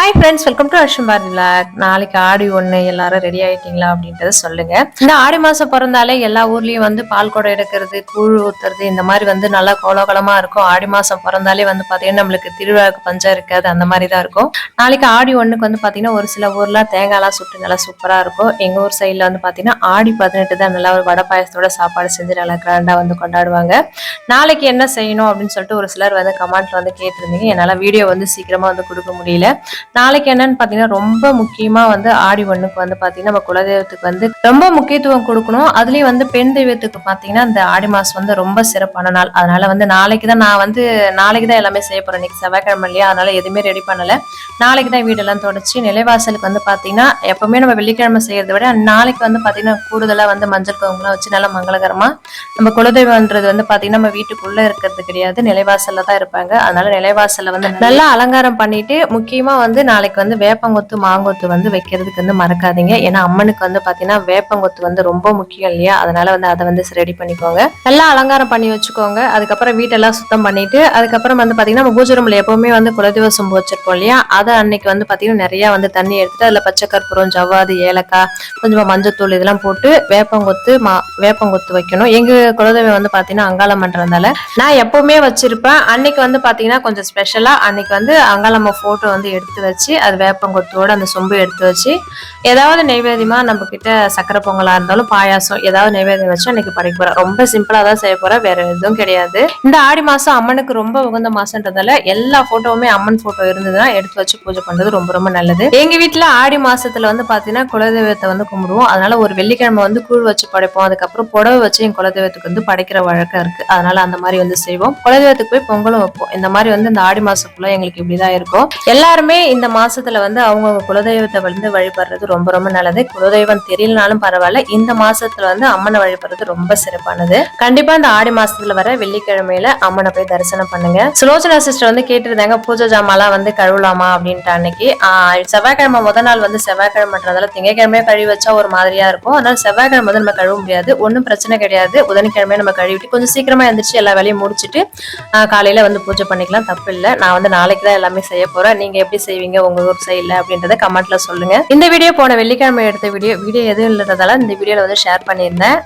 Hi friends welcome to Arsham vlog நாளைக்கு ஆடி ஒன்று எல்லாரும் ரெடி ஆயிட்டீங்களா அப்படின்றத சொல்லுங்க. இந்த ஆடி மாசம் பிறந்தாலே எல்லா ஊர்லயும் வந்து பால் குடம் எடுக்கிறது கூழ் ஊத்துறது இந்த மாதிரி வந்து நல்லா கோலோகலமாக இருக்கும். ஆடி மாசம் பிறந்தாலே வந்து பாத்தீங்கன்னா நம்மளுக்கு திருவிழாவுக்கு பஞ்சம் இருக்காது அந்த மாதிரி தான் இருக்கும். நாளைக்கு ஆடி ஒண்ணுக்கு வந்து பாத்தீங்கன்னா ஒரு சில ஊர்ல தேங்காய்லாம் சுட்டு நல்லா சூப்பரா இருக்கும். எங்க ஊர் சைட்ல வந்து பாத்தீங்கன்னா ஆடி பதினெட்டு தான் நல்லா ஒரு வடை பாயசத்தோட சாப்பாடு செஞ்சு நல்லா கிராண்டா வந்து கொண்டாடுவாங்க. நாளைக்கு என்ன செய்யணும் அப்படின்னு சொல்லிட்டு ஒரு சிலர் வந்து கமெண்ட்ல வந்து கேட்டிருந்தீங்க. என்னால வீடியோ வந்து சீக்கிரமா வந்து கொடுக்க முடியல. நாளைக்கு என்னன்னு பாத்தீங்கன்னா ரொம்ப முக்கியமா வந்து ஆடி ஒண்ணுக்கு வந்து பாத்தீங்கன்னா நம்ம குலதெய்வத்துக்கு வந்து ரொம்ப முக்கியத்துவம் கொடுக்கணும். அதுலயும் வந்து பெண் தெய்வத்துக்கு பாத்தீங்கன்னா இந்த ஆடி மாசம் வந்து ரொம்ப சிறப்பான நாள். அதனால வந்து நாளைக்கு தான் நான் வந்து நாளைக்கு தான் எல்லாமே செய்ய போறேன். இன்னைக்கு செவ்வாய்க்கிழமை இல்லையா? அதனால எதுவுமே ரெடி பண்ணல. நாளைக்கு தான் வீடெல்லாம் தொடச்சி நிலைவாசலுக்கு வந்து பாத்தீங்கன்னா எப்பவுமே நம்ம வெள்ளிக்கிழமை செய்யறதை விட நாளைக்கு வந்து பாத்தீங்கன்னா கூடுதலா வந்து மஞ்சள் குங்குமம் வச்சு நல்லா மங்களகரமா நம்ம குலதெய்வம்ன்றது வந்து பாத்தீங்கன்னா நம்ம வீட்டுக்குள்ள இருக்கிறது கிடையாது. நிலைவாசல்ல தான் இருப்பாங்க. அதனால நிலைவாசல்ல வந்து நல்லா அலங்காரம் பண்ணிட்டு முக்கியமா வந்து நாளைக்கு வந்து வேப்பங்கொத்து மாங்கொத்து வந்து வைக்கிறதுக்கு வந்து மறக்காதீங்க. ஏன்னா அம்மனுக்கு வந்து பாத்தீங்கன்னா வேப்பங்கொத்து வந்து ரொம்ப முக்கியம் இல்லையா? அதனால வந்து அதை வந்து ரெடி பண்ணிக்கோங்க. நல்லா அலங்காரம் பண்ணி வச்சுக்கோங்க. அதுக்கப்புறம் வீட்டெல்லாம் சுத்தம் பண்ணிட்டு அதுக்கப்புறம் வந்து பாத்தீங்கன்னா நம்ம பூஜை ரூம்ல எப்பவுமே வந்து குலதெய்வ சொம்பு வச்சிருப்போம் இல்லையா? அதை அன்னைக்கு வந்து பாத்தீங்கன்னா நிறைய வந்து தண்ணி எடுத்துட்டு அதுல பச்சை கற்பூரம் ஜவ்வாது ஏலக்காய் கொஞ்சமாக மஞ்சத்தூள் இதெல்லாம் போட்டு வேப்பங்கொத்து மா வேப்பங்கொத்து வைக்கணும். எங்க குலதெய்வம் வந்து பாத்தீங்கன்னா அங்காளம் பண்றதுனால நான் எப்பவுமே வச்சிருப்பேன். அன்னைக்கு வந்து பாத்தீங்கன்னா கொஞ்சம் ஸ்பெஷலா அன்னைக்கு வந்து அங்காளம்மா போட்டோ வந்து எடுத்து வச்சு அது வேப்பங்கொத்தோட அந்த சொம்பு எடுத்து வச்சு ஏதாவது நைவேத்தியமா நம்ம கிட்ட சக்கரை பொங்கலா இருந்தாலும் பாயாசம் ஏதாவது நைவேத்தியம் வச்சு அன்னைக்கு படைக்க போறேன். ரொம்ப சிம்பிளா தான் செய்ய போறேன். வேற எதுவும் கிடையாது. இந்த ஆடி மாசம் அம்மனுக்கு ரொம்ப உகந்த மாசம்ன்றதால எல்லா போட்டோவுமே அம்மன் போட்டோ இருந்ததுன்னா எடுத்து வச்சு பூஜை பண்றது ரொம்ப ரொம்ப நல்லது. எங்க வீட்டுல ஆடி மாசத்துல வந்து பாத்தீங்கன்னா குலதெய்வத்தை வந்து கும்பிடுவோம். அதனால ஒரு வெள்ளிக்கிழமை வந்து கூழ் வச்சு படைப்போம். அதுக்கப்புறம் புடவை வச்சு என் குலதெய்வத்துக்கு வந்து படைக்கிற வழக்கம் இருக்கு. அதனால அந்த மாதிரி வந்து செய்வோம். குலதெய்வத்துக்கு போய் பொங்கலும் வைப்போம். இந்த மாதிரி வந்து இந்த ஆடி மாசம் ஃபுல்லா எங்களுக்கு இப்படிதான் இருக்கும். எல்லாருமே இந்த மாசத்துல வந்து அவங்கவுங்க குலதெய்வத்தை வந்து வழிபடுறது ரொம்ப ரொம்ப நல்லது. குலதெய்வம் தெரியலனாலும் பரவாயில்ல. இந்த மாசத்துல வந்து அம்மனை வழிபடுறது ரொம்ப சிறப்பானது. கண்டிப்பா இந்த ஆடி மாசத்துல வர வெள்ளிக்கிழமையில அம்மனை போய் தரிசனம் பண்ணுங்க. சுலோச்சனா சிஸ்டர் வந்து கேட்டிருந்தாங்க பூஜை ஜாமாலாம் வந்து கழுவலாமா அப்படின்ட்டு அன்னைக்கு. செவ்வாய்க்கிழமை முத நாள் வந்து செவ்வாய்க்கிழமைன்றதால திங்கக்கிழமையே கழுவி வச்சா ஒரு மாதிரியா இருக்கும். அதனால செவ்வாய்க்கிழமை வந்து நம்ம கழுவ முடியாது. ஒன்றும் பிரச்சனை கிடையாது. புதன்கிழமை நம்ம கழுவிட்டு கொஞ்சம் சீக்கிரமா எழுந்திரிச்சு எல்லா வேலையும் முடிச்சுட்டு காலையில வந்து பூஜை பண்ணிக்கலாம். தப்பு இல்லை. நான் வந்து நாளைக்கு தான் எல்லாமே செய்ய போறேன். நீங்க எப்படி செய்வீங்க உங்க ஊர் சைட்ல அப்படின்றத கமெண்ட்ல சொல்லுங்க. இந்த வீடியோ போன வெள்ளிக்கிழமை எடுத்த வீடியோ வீடியோ எதுவும் இல்லாததால இந்த வீடியோல வந்து ஷேர் பண்ணியிருந்தேன்.